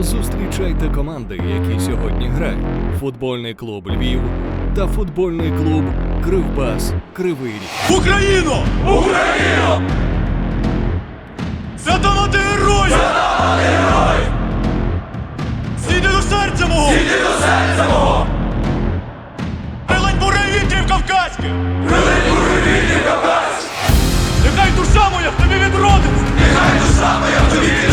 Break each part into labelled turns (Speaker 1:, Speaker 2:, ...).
Speaker 1: Зустрічайте команди, які сьогодні грають: футбольний клуб Львів та футбольний клуб Кривбас Кривий Ріг.
Speaker 2: Україно! Україно! Свята ти герой! Свята герой! Сіди до серця мого! Сіди до серця мого! Прилинь буревітрів кавказьких! Прилинь буревітрів кавказьких! Нехай душа моя в тобі відродиться! Нехай душа моя в тобі!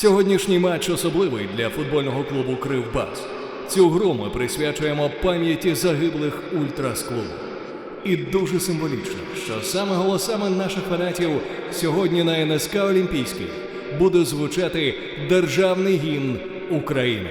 Speaker 1: Сьогоднішній матч особливий для футбольного клубу Кривбас. Цю гру ми присвячуємо пам'яті загиблих ультрас клубу. І дуже символічно, що саме голосами наших фанатів сьогодні на НСК Олімпійський буде звучати державний гімн України.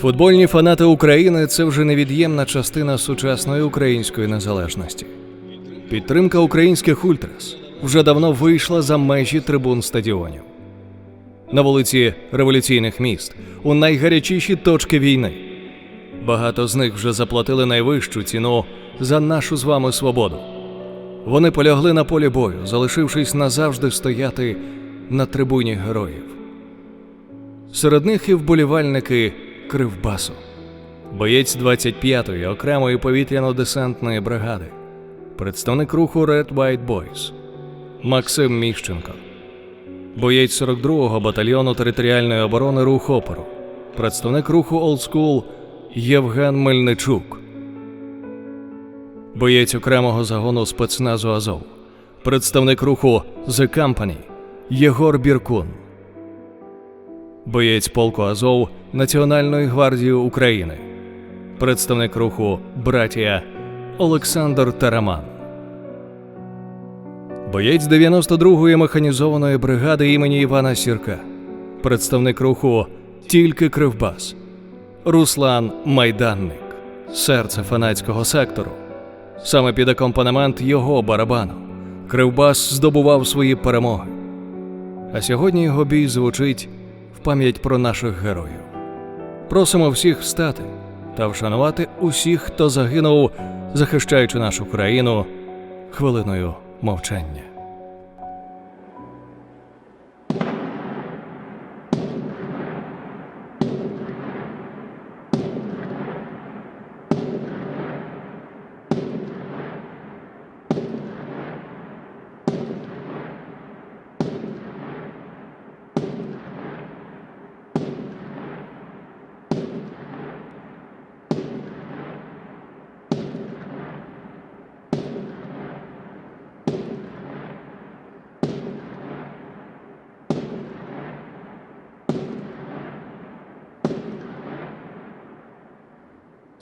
Speaker 1: Футбольні фанати України це вже невід'ємна частина сучасної української незалежності. Підтримка українських ультрас вже давно вийшла за межі трибун стадіонів. На вулиці революційних міст у найгарячіші точки війни. Багато з них вже заплатили найвищу ціну за нашу з вами свободу. Вони полягли на полі бою, залишившись назавжди стояти на трибуні героїв. Серед них і вболівальники Кривбасу, боєць 25-ї окремої повітряно-десантної бригади, представник руху Red White Boys. Максим Міщенко, боєць 42-го батальйону територіальної оборони Рух Опору, представник руху Old School Євген Мельничук, боєць окремого загону спецназу Азов, представник руху The Company Єгор Біркун. Боєць полку Азов Національної гвардії України, представник руху Братія Олександр Тараман, боєць 92-ї механізованої бригади імені Івана Сірка, представник руху Тільки Кривбас, Руслан Майданник, серце фанатського сектору. Саме під акомпанемент його барабану Кривбас здобував свої перемоги. А сьогодні його бій звучить в пам'ять про наших героїв. Просимо всіх встати та вшанувати усіх, хто загинув, захищаючи нашу країну хвилиною мовчання.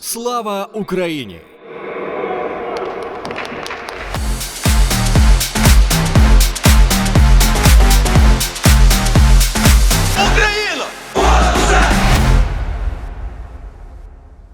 Speaker 1: Слава Україні!